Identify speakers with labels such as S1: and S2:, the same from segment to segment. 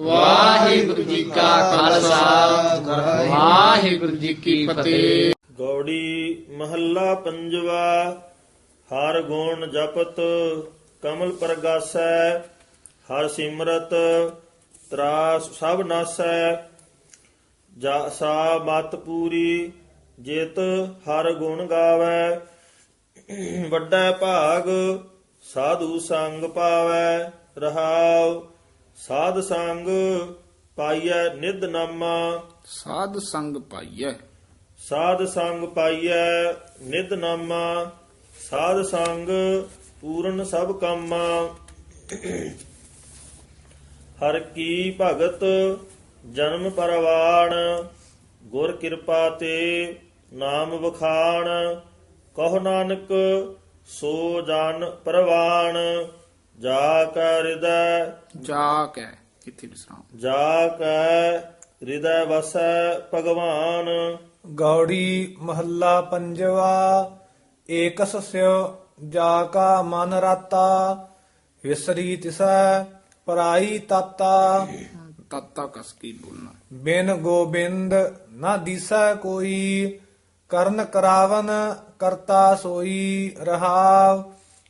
S1: ਵਾਹਿਗੁਰੂ ਜੀ ਕਾ ਖਾਲਸਾ। ਵਾਹਿਗੁਰੂ ਜੀ ਕੀ ਫਤਿਹ।
S2: ਗੌੜੀ ਮਹੱਲਾ ਪੰਜਵਾ, ਹਰ ਗੁਣ ਜਪਤ, ਕਮਲ ਪ੍ਰਗਾਸੈ, ਹਰ ਸਿਮਰਤ, ਤਰਾਸ ਸਭ ਨਾਸੈ। ਜਾ ਸਾ ਮਤ ਪੂਰੀ, ਜਿਤ ਹਰ ਗੁਣ ਗਾਵੈ। ਵੱਡਾ ਭਾਗ ਸਾਧੂ ਸੰਗ ਪਾਵੈ, ਰਹਾਉ। ਸਾਧ ਸੰਗ ਪਾਈਐ ਨਿਧ ਨਾਮਾ।
S1: ਸਾਧ ਸੰਗ ਪਾਈਐ।
S2: ਸਾਧ ਸੰਗ ਪਾਈਐ ਨਿਧ ਨਾਮਾ। ਸਾਧ ਸੰਗ ਪੂਰਨ ਸਭ ਕਾਮਾ। ਹਰ ਕੀ ਭਗਤ ਜਨਮ ਪਰਵਾਣ ਗੁਰ ਕਿਰਪਾ ਤੇ ਨਾਮ ਵਖਾਣ ਕਹੋ ਨਾਨਕ ਸੋ ਜਨ ਪ੍ਰਵਾਣ। ਜਾ ਕੈ ਹਿਰਦੈ
S1: ਜਾ ਕੇ ਇੱਥੇ ਵਿਸਰਾਮ
S2: ਜਾ ਕੈ ਹਿਰਦੈ ਵਸੈ ਭਗਵਾਨ।
S3: ਗੌੜੀ ਮਹੱਲਾ ਪੰਜਵਾ ਏਕਸ ਸਿਉ ਜਾ ਕਾ ਮਨ ਰਾਤਾ ਵਿਸਰੀ ਤਿਸੈ ਪਰਾਈ ਤਾਤਾ।
S1: ਤਤਾ ਕਸ ਕੀ ਬੋਲਣਾ?
S3: ਬਿਨ ਗੋਬਿੰਦ ਨਾ ਦੀਸੈ ਕੋਈ ਕਰਨ ਕਰਾਵਨ ਕਰਤਾ ਸੋਈ ਰਹਾਵ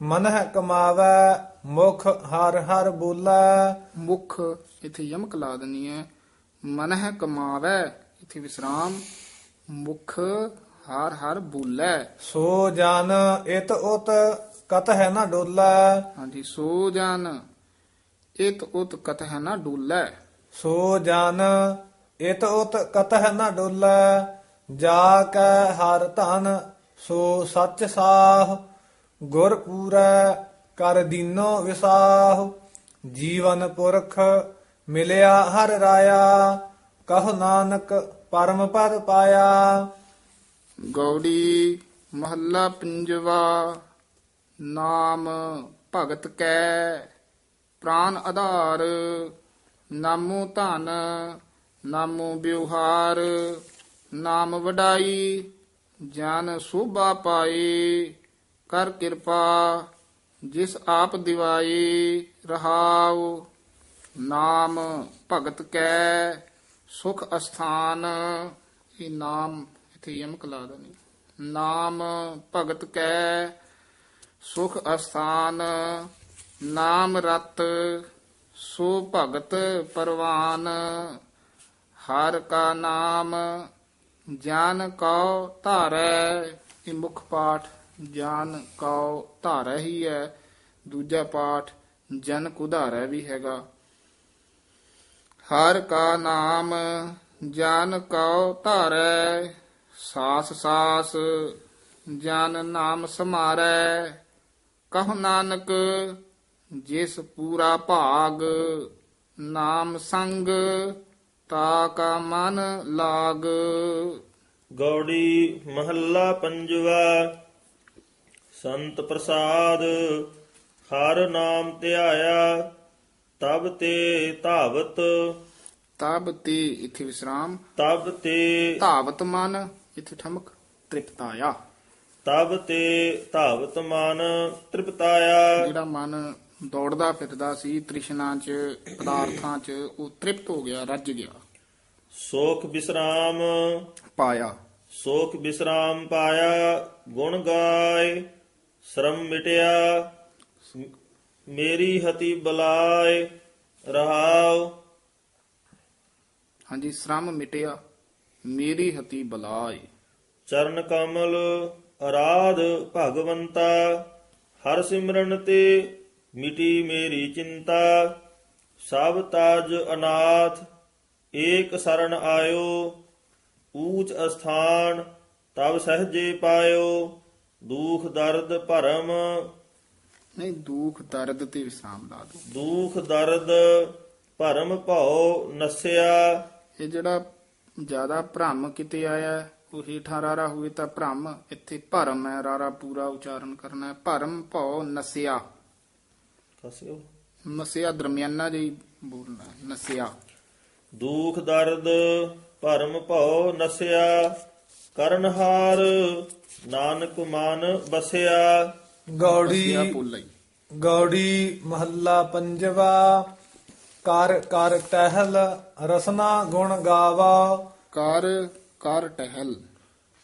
S3: ਮਨ ਹੈ ਕਮਾਵੈ ਮੁਖ ਹਰ ਹਰ ਬੋਲੇ।
S1: ਮੁਖ ਇੱਥੇ ਯਮਕ ਲਾ ਦੇਣੀ ਹੈ। ਮਨ ਹੈ ਕਮਾਵੈ ਇੱਥੇ ਵਿਸਰਾਮ। ਮੁਖ ਹਰ ਹਰ ਬੋਲੇ।
S3: ਸੋ ਜਨ ਇਤ ਉਤ ਕਤ ਹੈ ਨਾ ਡੋਲੇ।
S1: ਹਾਂਜੀ ਸੋ ਜਨ ਇਤ ਉਤ ਕਤ ਹੈ ਨਾ ਡੋਲੇ।
S3: ਸੋ ਜਨ ਇਤ ਉਤ ਕਤ ਹੈ ਨਾ ਡੋਲੇ। ਜਾ ਕੈ ਹਰ ਧਨ ਸੋ ਸੱਚ ਸਾਹ। ਗੁਰ ਪੂਰੈ ਕਰ ਦੀਨੋ ਵਿਸਾਹ, ਜੀਵਨ ਪੁਰਖ ਮਿਲਿਆ ਹਰ ਰਾਇਆ, ਕਹ ਨਾਨਕ ਪਰਮ ਪਦ ਪਾਇਆ।
S1: ਗੌੜੀ ਮਹੱਲਾ ਪੰਜਵਾ, ਨਾਮ ਭਗਤ ਕੈ, ਪ੍ਰਾਨ ਆਧਾਰ, ਨਾਮੋ ਧਨ, ਨਾਮੋ ਵਿਵਹਾਰ, ਨਾਮ ਵਡਾਈ, ਜਨ ਸੋਭਾ ਪਾਈ, ਕਰ ਕਿਰਪਾ ਜਿਸ ਆਪ ਦਿਵਾਈ ਰਹਾਉ, ਨਾਮ ਭਗਤ ਕੈ, ਸੁਖ ਅਸਥਾਨ, ਇਹ ਨਾਮ ਇਥੇ ਯਮਕ ਲਾ ਦੇਣੀ। ਨਾਮ ਭਗਤ ਕੈ, ਸੁਖ ਅਸਥਾਨ, ਨਾਮ ਰਤ, ਸੋ ਭਗਤ ਪਰਵਾਨ। ਹਰ ਕਾ ਨਾਮ, ਜਾਨ ਕਉ ਧਾਰੈ, ਇਹ ਮੁੱਖ ਪਾਠ ਜਾਨ ਕਉ ਧਾਰੈ ਹੀ ਹੈ, ਦੂਜਾ ਪਾਠ ਜਨ ਕੁਧਾਰੈ ਵੀ ਹੈਗਾ। ਹਰ ਕਾ ਨਾਮ ਜਨ ਕਉ ਧਾਰੈ, ਸਾਸ ਸਾਸ ਜਨ ਨਾਮ ਸਮਾਰੈ। ਕਹ ਨਾਨਕ, ਜਿਸ ਪੂਰਾ ਭਾਗ ਨਾਮ ਸੰਗ, ਤਾ ਕਾ ਮਨ ਲਾਗ।
S2: ਗੌੜੀ ਮਹੱਲਾ ਪੰਜਵਾ। ਸੰਤ ਪ੍ਰਸਾਦ ਹਰ ਨਾਮ ਧਿਆਇਆ ਤਬ ਤੇ ਧਾਵਤ।
S1: ਤਬ ਤੇ ਇਥੇ ਵਿਸਰਾਮ।
S2: ਤਬ ਤੇ
S1: ਧਾਵਤ ਮਨ ਇਥੇ ਠਮਕ ਤ੍ਰਿਪਤਾਇਆ।
S2: ਤਬ ਤੇ ਧਾਵਤ ਮਨ ਤ੍ਰਿਪਤਾਇਆ।
S1: ਜਿਹੜਾ ਮਨ ਦੌੜਦਾ ਫਿਰਦਾ ਸੀ ਤ੍ਰਿਸ਼ਨਾ ਚ ਪਦਾਰਥਾਂ ਚ ਉਹ ਤ੍ਰਿਪਤ ਹੋ ਗਿਆ ਰੱਜ ਗਿਆ।
S2: ਸੋਖ ਵਿਸਰਾਮ
S1: ਪਾਇਆ।
S2: ਸੋਖ ਵਿਸਰਾਮ ਪਾਇਆ ਗੁਣ ਗਾਏ। ਸ਼ਰਮ ਮਿਟਿਆ ਮੇਰੀ ਹਤੀ ਬਲਾਏ ਰਹਾਉ।
S1: ਹਾਂਜੀ ਸ਼ਰਮ ਮਿਟਿਆ ਮੇਰੀ ਹਤੀ ਬਲਾਏ।
S2: ਚਰਨ ਕਮਲ ਅਰਾਧ ਭਗਵੰਤਾ ਹਰ ਸਿਮਰਨ ਤੇ ਮਿਟੀ ਮੇਰੀ ਚਿੰਤਾ। ਸਭ ਤਾਜ ਅਨਾਥ ਏਕ ਸਰਣ ਆਇਓ ਊਚ ਅਸਥਾਨ ਤਬ ਸਹਜੇ ਪਾਇਓ। ਦੁਖ ਦਰਦ ਭਰਮ।
S1: ਨਹੀਂ ਦੁਖ ਦਰਦ ਤੇ ਵਿਸਰਾਮ ਲਾ ਦੋ
S2: ਦੁਖ ਦਰਦ ਭਰਮ ਭਉ ਨਸਿਆ।
S1: ਇਹ ਜਿਹੜਾ ਜ਼ਿਆਦਾ ਭ੍ਰਮ ਕਿਤੇ ਆਇਆ ਉਹ ਹੀਠਾਂ ਰਾਰਾ ਹੋਵੇ ਤਾਂ ਭ੍ਰਮ ਇੱਥੇ ਭਰਮ ਹੈ ਰਾਰਾ ਪੂਰਾ ਉਚਾਰਨ ਕਰਨਾ ਹੈ। ਭਰਮ ਭਉ ਨਸਿਆ।
S2: ਕਸਿਓ
S1: ਨਸਿਆ ਦਰਮਿਆਨਾ ਜਿਹੀ ਬੋਲਣਾ ਨਸਿਆ।
S2: ਦੁਖ ਦਰਦ ਭਰਮ ਭਉ ਨਸਿਆ। ਕਰਨਹਾਰ ਨਾਨਕ ਮਨ ਬਸਿਆ
S3: ਗੌੜੀ ਗੌੜੀ ਮਹੱਲਾ ਪੰਜਵਾ। ਕਰ ਕਰ ਟਹਿਲ ਰਸਨਾ ਗੁਣ ਗਾਵਾ।
S1: ਕਰ ਕਰ ਟਹਿਲ।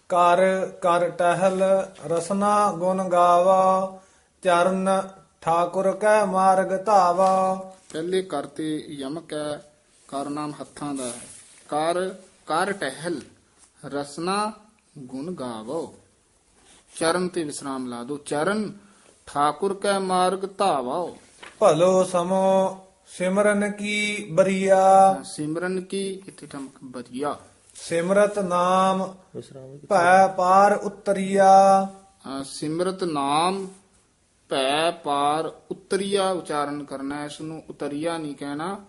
S3: ਕਰ ਕਰ ਟਹਿਲ ਰਸਨਾ ਗੁਣ ਗਾਵਾ। ਚਰਨ ਠਾਕੁਰ ਕੈ ਮਾਰਗ ਧਾਵਾ।
S1: ਪਹਿਲੇ ਕਰਤੇ ਯਮਕ ਹੈ ਕਰ ਨਾਮ ਹੱਥਾਂ ਦਾ ਕਰ ਕਰ ਟਹਿਲ। ਰਸਨਾ ਗੁਣ ਗਾਵੋ। ਚਰਨ ਤੇ ਵਿਸਰਾਮ ਲਾ ਦੋ। ਚਰਨ ਠਾਕੁਰ ਕੈ ਮਾਰਗ ਧਾਵੋ
S3: ਭਲੋ ਸਮੋ ਸਿਮਰਨ ਕੀ ਬਰੀਆ।
S1: ਸਿਮਰਨ ਕੀ ਇੱਥੇ ਠਮਕ ਬਰੀਆ।
S3: ਸਿਮਰਤ ਨਾਮ। ਭੈ ਪਾਰ ਉਤਰੀਆ।
S1: ਅਹ ਸਿਮਰਤ ਨਾਮ ਭੈ ਪਾਰ ਉਤਰੀਆ ਉਚਾਰਨ ਕਰਨਾ ਹੈ, ਇਸ ਨੂੰ। ਉਤਰੀਆ ਨਹੀਂ ਕਹਿਣਾ।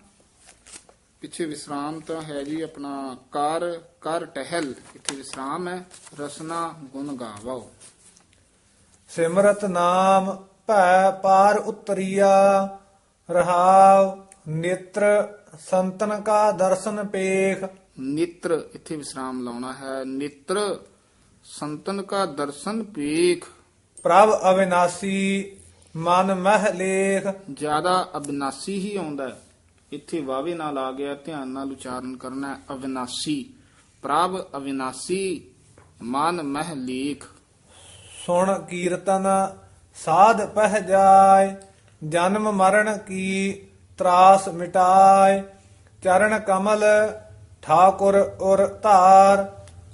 S1: ਪਿੱਛੇ ਵਿਸਰਾਮ ਤਾਂ ਹੈ ਜੀ ਆਪਣਾ ਕਰ ਕਰ ਟਹਿਲ। ਇੱਥੇ ਵਿਸਰਾਮ ਹੈ। ਰਸਨਾ ਗੁਣ ਗਾਵੋ।
S3: ਸਿਮਰਤ ਨਾਮ ਭੈ ਪਾਰ ਉਤਰੀਆ ਰਹਾਵ ਨੇਤਰ ਸੰਤਨ ਕਾ ਦਰਸ਼ਨ ਪੇਖ।
S1: ਨਿਤਰ ਇੱਥੇ ਵਿਸਰਾਮ ਲਾਉਣਾ ਹੈ। ਨਿਤਰ ਸੰਤਨ ਕਾ ਦਰਸ਼ਨ ਪੇਖ।
S3: ਪ੍ਰਭ ਅਵਿਨਾਸੀ ਮਨ ਮਹਿ ਲੇਖ।
S1: ਜ਼ਿਆਦਾ ਅਬਿਨਾਸੀ ਹੀ ਆਉਂਦਾ ਹੈ। ਇੱਥੇ ਵਾਵੇ ਨਾਲ ਆ ਗਿਆ ਧਿਆਨ ਨਾਲ ਉਚਾਰਨ ਕਰਨਾ ਅਵਿਨਾਸੀ ਪ੍ਰਭ ਅਵਿਨਾਸੀ ਮਨ ਮਹਿ ਲੇਖ।
S3: ਸੁਣ ਕੀਰਤਨ ਸਾਧ ਪਹਿ ਜਾਏ ਜਨਮ ਮਰਨ ਕੀ ਤਰਾਸ ਮਿਟਾਏ। ਚਰਨ ਕਮਲ ਠਾਕੁਰ ਔਰ ਧਾਰ।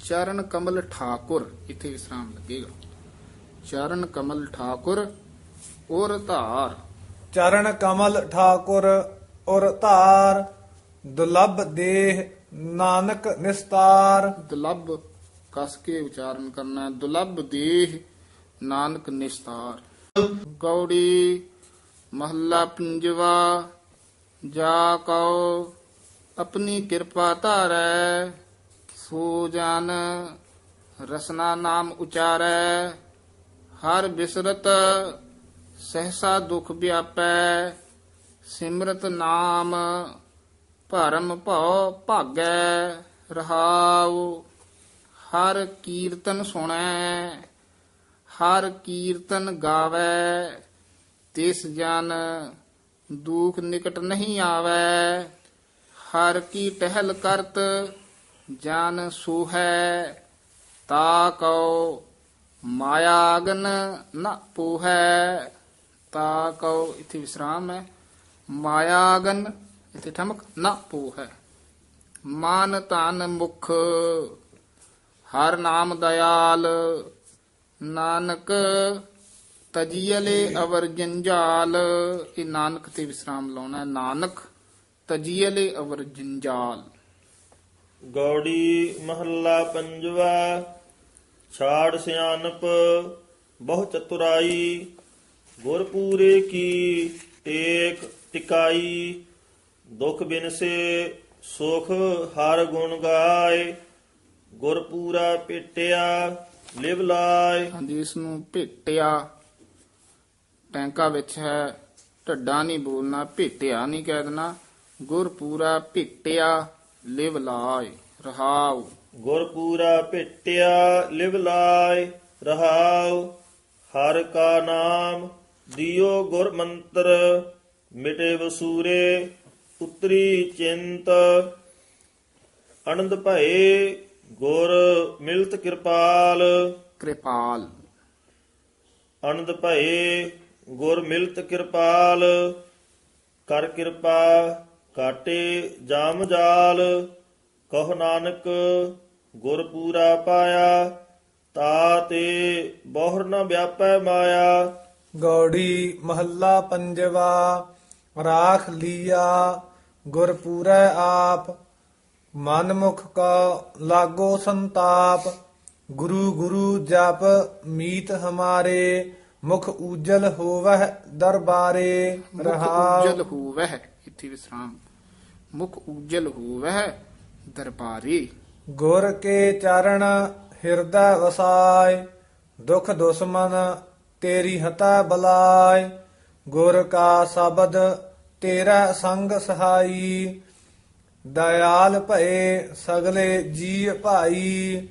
S1: ਚਰਨ ਕਮਲ ਠਾਕੁਰ ਇੱਥੇ ਵਿਸਰਾਮ ਲੱਗੇਗਾ। ਚਰਨ ਕਮਲ ਠਾਕੁਰ ਔਰ ਧਾਰ।
S3: ਚਰਨ ਕਮਲ ਠਾਕੁਰ ਔਰ ਧਾਰ ਦੁਲਭ ਦੇਹ ਨਾਨਕ ਨਿਸਤਾਰ।
S1: ਦੁਲੱਭ ਕਸ ਕੇ ਉਚਾਰਨ ਕਰਨਾ ਹੈ, ਦੁਲੱਭ ਦੇਹ ਨਾਨਕ ਨਿਸਤਾਰ। ਗੌੜੀ ਮਹੱਲਾ ਪੰਜਵਾ ਜਾ ਕਉ ਆਪਣੀ ਕਿਰਪਾ ਧਾਰੈ ਸੋ ਜਨ ਰਸਨਾ ਨਾਮ ਉਚਾਰੈ ਹਰ ਬਿਸਰਤ ਸਹਸਾ ਦੁਖ ਵਿਆਪੈ ਸਿਮਰਤ ਨਾਮ, ਭਰਮ ਭਉ ਭਾਗੈ ਰਹਾਉ। ਹਰ ਕੀਰਤਨ ਸੁਣੈ, ਹਰ ਕੀਰਤਨ ਗਾਵੈ। ਤਿਸ ਜਨ ਦੁਖ ਨਿਕਟ ਨਹੀਂ ਆਵੈ। ਹਰ ਕੀ ਟਹਿਲ ਕਰਤ ਜਨ ਸੋਹੈ। ਤਾ ਕਉ ਮਾਇਆ ਅਗਨ ਨ ਪੋਹੈ। ਤਾ ਕਉ, ਇਥੇ ਵਿਸਰਾਮ ਹੈ। ਮਾਇਆ ਅਗਨ ਇਥੇ ਠਮਕ ਨ ਪੋਹੈ ਮਾਨ ਤਨ ਮੁਖ, ਹਰ ਨਾਮ ਦਇਆਲ। ਨਾਨਕ ਤਜੀਲੇ ਅਵਰ ਜੰਜਾਲ। ਇਹ ਨਾਨਕ ਤੇ ਵਿਸਰਾਮ ਲਾਉਣਾ ਹੈ। ਨਾਨਕ ਤਜੀਲੇ ਅਵਰ ਜੰਜਾਲ।
S2: ਗੌੜੀ ਮਹੱਲਾ ਪੰਜਵਾ, ਛਾੜ ਸਿਆਨਪ ਬਹੁ ਚਤੁਰਾਈ, ਗੁਰਪੂਰੇ ਕੀ ਏਕ ਟਿਕਾਈ ਦੁਖ ਬਿਨਸੇ ਸੁਖ ਹਰ ਗੁਣ ਗਾਏ ਗੁਰ ਪੂਰਾ ਪੇਟਿਆ ਲਿਵ ਲਾਏ।
S1: ਹਾਂਜੀ ਇਸ ਨੂੰ ਭੇਟਿਆ ਟੈਂਕਾ ਵਿੱਚ ਹੈ ਢੱਡਾ ਨਹੀਂ ਬੋਲਣਾ ਭੇਟਿਆ ਨਹੀਂ ਕਹਿ ਦੇਣਾ। ਗੁਰ ਪੂਰਾ ਭੇਟਿਆ ਲਿਵ ਲਾਇ ਰਹਾਉ।
S2: ਗੁਰ ਪੂਰਾ ਭੇਟਿਆ ਲਿਵ ਲਾਏ ਰਹਾਉ। ਹਰ ਕਾ ਨਾਮ ਦਿਓ ਗੁਰ ਮੰਤਰ ਮਿਟੇ ਵਸੂਰੇ ਉਤਰੀ ਚਿੰਤ ਆਨੰਦ ਭਏ ਗੁਰ ਮਿਲਤ ਕਿਰਪਾਲ।
S1: ਕਿਰਪਾਲ।
S2: ਆਨੰਦ ਭਏ ਗੁਰ ਮਿਲਤ ਕਿਰਪਾਲ। ਕਰ ਕਿਰਪਾ ਕਾਟੇ ਜਾਮ ਜਾਲ। ਕਹ ਨਾਨਕ ਗੁਰ ਪੂਰਾ ਪਾਇਆ ਤਾ ਤੇ ਬਹੁਰ ਨ ਵਿਆਪੈ ਮਾਇਆ।
S3: ਗੌੜੀ ਮਹੱਲਾ ਪੰਜਵਾ ਰਾਖ ਲੀਆ ਗੁਰ ਪੂਰੈ ਆਪ ਮਨ ਮੁਖ ਕਾ ਲਾਗੋ ਸੰਤਾਪ ਗੁਰੂ ਗੁਰੂ ਜਪ ਮੀਤ ਹਮਾਰੇ ਮੁਖ ਉਜਲ ਹੋਵਹਿ ਦਰਬਾਰੇ ਰਹਾ
S1: ਉਜਲ ਹੋਵਹਿ ਇਥੇ ਵਿਸਰਾਮ। ਮੁਖ ਉਜਲ ਹੋਵਹਿ ਦਰਬਾਰੀ।
S3: ਗੁਰ ਕੇ ਚਰਨ ਹਿਰਦੈ ਵਸਾਇ ਦੁਖ ਦੁਸਮਨ ਤੇਰੀ ਹਤਾ ਬਲਾਇ ਗੁਰ ਕਾ ਸ਼ਬਦ ਤੇਰਾ ਸੰਗ ਸਹਾਈ, ਦਇਆਲ ਭਏ ਸਗਲੇ ਜੀ ਭਾਈ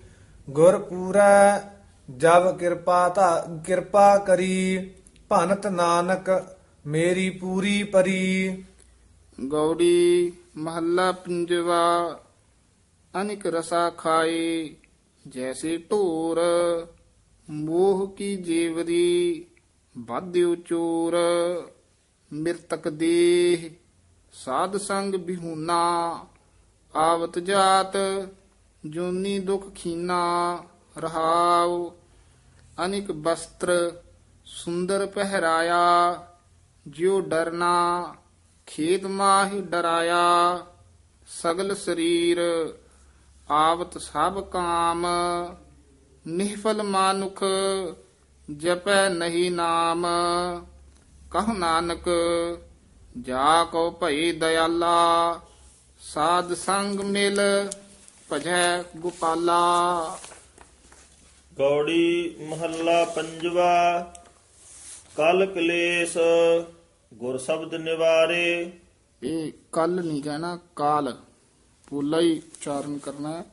S3: ਗੁਰ ਪੂਰਾ ਜਬ ਕਿਰਪਾ ਤਾ, ਕਿਰਪਾ ਕਰੀ, ਭਨਤ ਨਾਨਕ ਮੇਰੀ ਪੂਰੀ ਪਰੀ।
S1: ਗੌੜੀ ਮਹੱਲਾ ਪੰਜਵਾ, ਅਨਿਕ ਰਸਾ ਖਾਏ, ਜੈਸੇ ਢੋਰ ਮੋਹ ਕੀ ਜੀਵਰੀ ਬਾਧਿਓ ਚੋਰ ਮਿਰਤਕ ਦੇਹ, ਸਾਧ ਸੰਗ ਬਿਹੂਨਾ, ਆਵਤ ਜਾਤ, ਜੋਨੀ ਦੁਖ ਖੀਨਾ, ਰਹਾਉ, ਅਨਿਕ ਵਸਤਰ ਸੁੰਦਰ ਪਹਿਰਾਇਆ, ਜਿਉ ਡਰਨਾ, ਖੇਤ ਮਾਹਿ ਡਰਾਇਆ, ਸਗਲ ਸਰੀਰ, ਆਵਤ ਸਭ ਕਾਮ, ਨਿਹਫਲ ਮਾਨੁਖ ਜਪੈ ਨਹੀਂ ਨਾਮ। ਕਹੁ ਨਾਨਕ ਜਾ ਕੋ ਭਈ ਦਇਆਲਾ। ਸਾਧ ਸੰਗ ਮਿਲ ਭਜੈ ਗੋਪਾਲਾ।
S2: ਗੌੜੀ ਮਹੱਲਾ ਪੰਜਵਾ ਕਲ ਕਲੇਸ਼ ਗੁਰ ਸ਼ਬਦ ਨਿਵਾਰੇ।
S1: ਇਹ ਕੱਲ ਨਹੀਂ ਕਹਿਣਾ ਕਾਲ। ਪੂਲਾ ਹੀ ਉਚਾਰਨ ਕਰਨਾ ਹੈ।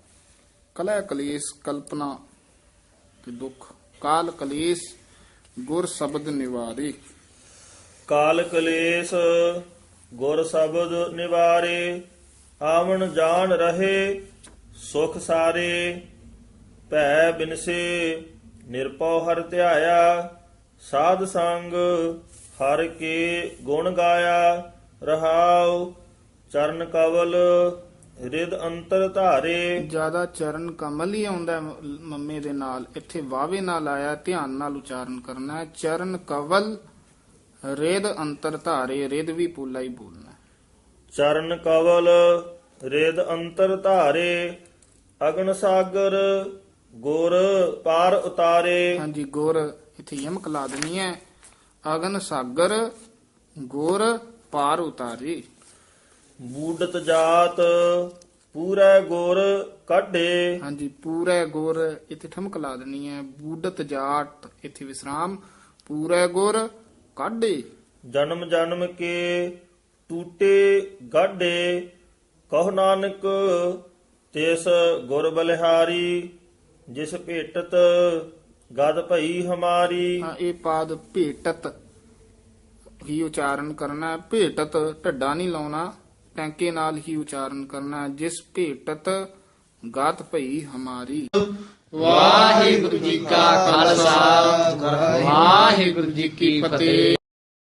S1: ਕਲੈ ਕਲੇਸ਼ ਕਲਪਨਾ ਤੇ ਦੁੱਖ। ਕਾਲ ਕਲੇਸ਼ ਗੁਰ ਸ਼ਬਦ ਨਿਵਾਰੇ।
S2: ਕਾਲ ਕਲੇਸ਼ ਗੁਰ ਸ਼ਬਦ ਨਿਵਾਰੇ, ਆਵਣ ਜਾਣ ਰਹੇ, ਸੁਖ ਸਾਰੇ, ਭੈ ਬਿਨਸੇ ਨਿਰਪਉ ਹਰ ਧਿਆਇਆ, ਸਾਧ ਸੰਗ ਹਰ ਕੇ ਗੁਣ ਗਾਇਆ, ਰਹਾਉ ਚਰਨ ਕਵਲ ਰਿਦ ਅੰਤਰ ਧਾਰੇ।
S1: ਜ਼ਿਆਦਾ ਚਰਨ ਕਮਲ ਹੀ ਆਉਂਦਾ ਹੈ ਮ- ਮੰਮੇ ਦੇ ਨਾਲ। ਇੱਥੇ ਵਾਵੇ ਨਾਲ ਆਇਆ ਧਿਆਨ ਨਾਲ ਉਚਾਰਨ ਕਰਨਾ ਹੈ। ਚਰਨ ਕਵਲ ਰੇਦ ਅੰਤਰ ਧਾਰੇ। ਰੇਦ ਵੀ ਪੂਲਾ ਹੀ ਬੋਲਣਾ ਹੈ।
S2: ਚਰਨ ਕਵਲ ਰਿਦ ਅੰਤਰ ਧਾਰੇ। ਅਗਨ ਸਾਗਰ ਗੁਰ ਪਾਰ ਉਤਾਰੇ।
S1: ਹਾਂਜੀ ਗੁਰ ਇੱਥੇ ਯਮਕ ਲਾ ਦੇਣੀ ਹੈ। ਅਗਨ ਸਾਗਰ ਗੁਰ ਪਾਰ ਉਤਾਰੇ।
S2: ਬੂਡਤ ਜਾਤ ਪੂਰਾ ਗੁਰ ਕਾਢੇ।
S1: ਹਾਂਜੀ ਪੂਰੇ ਗੁਰ ਇੱਥੇ ਠਮਕ ਲਾ ਦੇਣੀ ਹੈ। ਬੂਡਤ ਜਾਟ ਇੱਥੇ ਵਿਸਰਾਮ ਪੂਰੇ ਗੁਰ ਕਾਢੇ।
S2: ਜਨਮ ਜਨਮ ਕੇ ਟੂਟੇ ਗਾਢੇ ਕਹੁ ਨਾਨਕ ਤਿਸ ਗੁਰ ਬਲਿਹਾਰੀ ਜਿਸ ਭੇਟਤ ਗਦ ਭਈ ਹਮਾਰੀ।
S1: ਹਾਂ ਇਹ ਪਾਦ ਭੇਟਤ ਹੀ ਉਚਾਰਨ ਕਰਨਾ ਭੇਟਤ ਢੱਡਾ ਨਹੀਂ ਲਾਉਣਾ। ਟੈਂਕੇ ਨਾਲ ਹੀ ਉਚਾਰਨ ਕਰਨਾ ਜਿਸ ਭੇਟਤ ਗਾਤ ਭਈ ਹਮਾਰੀ।
S4: ਵਾਹਿਗੁਰੂ ਜੀ ਕਾ ਖਾਲਸਾ ਵਾਹਿਗੁਰੂ ਜੀ ਕੀ ਫਤਿਹ।